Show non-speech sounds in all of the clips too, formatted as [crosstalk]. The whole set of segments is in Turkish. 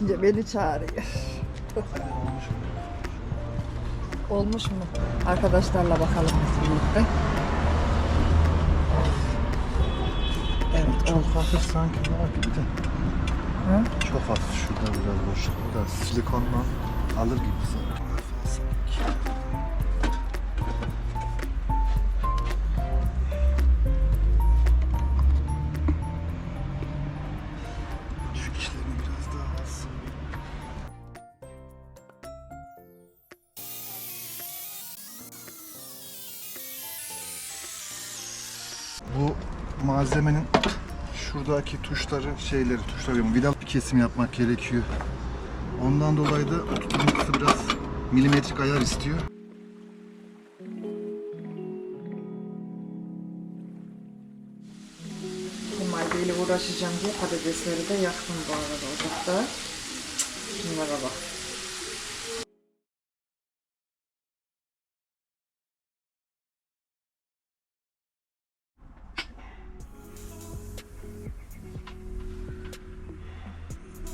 geçince beni çağırıyor. Olmuş mu? Arkadaşlarla bakalım birlikte. Evet, Çok oldu. hafif sanki gibi de. Hı? Çok hafif şurada biraz boşluk da silikonla alır gibi sanki. Bu malzemenin şuradaki tuşları şeyleri tuşları diyorum, vidalı bir kesim yapmak gerekiyor. Ondan dolayı da tutulması biraz milimetrik ayar istiyor. Bey'le uğraşacağım diye patatesleri de yaktım bu arada ocakta. Şunlara bak.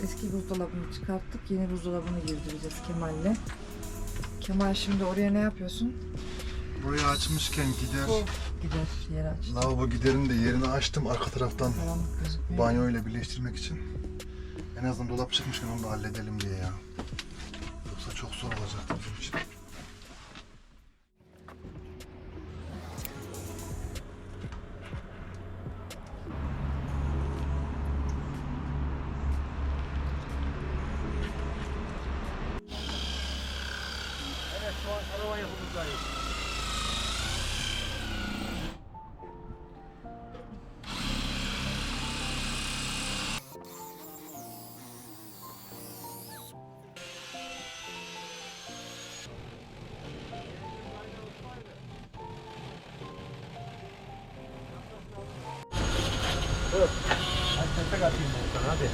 Eski buzdolabını çıkarttık. Yeni buzdolabını girdireceğiz Kemal'le. Kemal şimdi oraya ne yapıyorsun? Burayı açmışken gider. Gider yer aç. Lavabo giderin de yerini açtım arka taraftan banyo ile birleştirmek için. En azından dolap çıkmışken onu da halledelim diye ya. Yoksa çok zor olacaktı bizim için. Tek atayım ben sana hadi.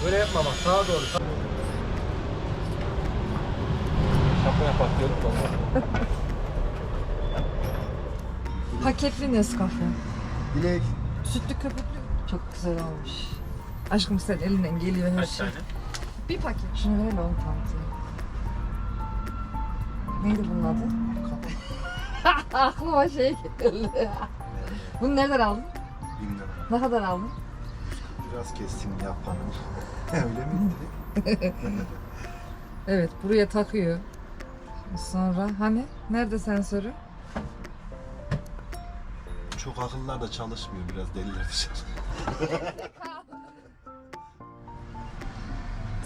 [laughs] Böyle yapma bak sağa doğru. Sağa. Şapka yapak diyordum da. Paketli Nescafe. Dilek. Sütlü köpüklü. Çok güzel olmuş. Aşkım sen elinden geliyor her şey. Bir paket. Şunu verelim on tanesi. Neydi bunun adı? [laughs] Aklıma şey geldi. Bunu nereden aldın? Bilmiyorum. Ne kadar aldın? Biraz kestim yapanın. [laughs] Öyle miydi? [laughs] Evet buraya takıyor. Sonra hani nerede sensörü? Çok akıllılar da çalışmıyor biraz deliler dışarı. [laughs]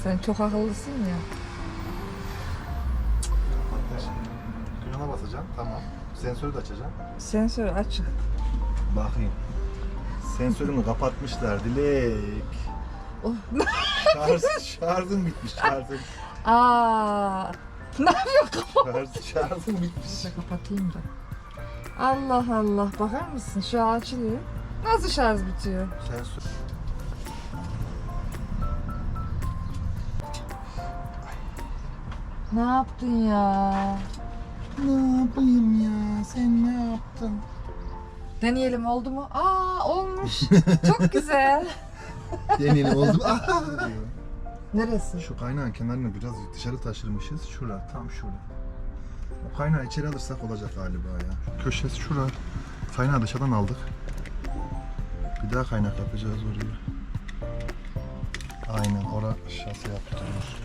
Sen çok akıllısın ya. Kıyana basacağım tamam. Sensörü de açacağım. Sensör açık. Bakayım. Sensörümü kapatmışlar Dilek. Oh. Şarj, şarjım bitmiş şarjım. [laughs] Aa, ne yapıyor Şarj, [laughs] şarjım bitmiş. Şöyle kapatayım da. Allah Allah bakar mısın şu açılıyor. Nasıl şarj bitiyor? Sensör. Ne yaptın ya? Ne yapayım ya? Sen ne yaptın? Deneyelim oldu mu? Aa olmuş. [laughs] Çok güzel. Deneyelim oldu mu? [laughs] Neresi? Şu kaynağın kenarını biraz dışarı taşırmışız. Şura, tam şura. O kaynağı içeri alırsak olacak galiba ya. Şu köşesi şura. Kaynağı dışarıdan aldık. Bir daha kaynak yapacağız oraya. Aynen, ora şase yaptırıyoruz.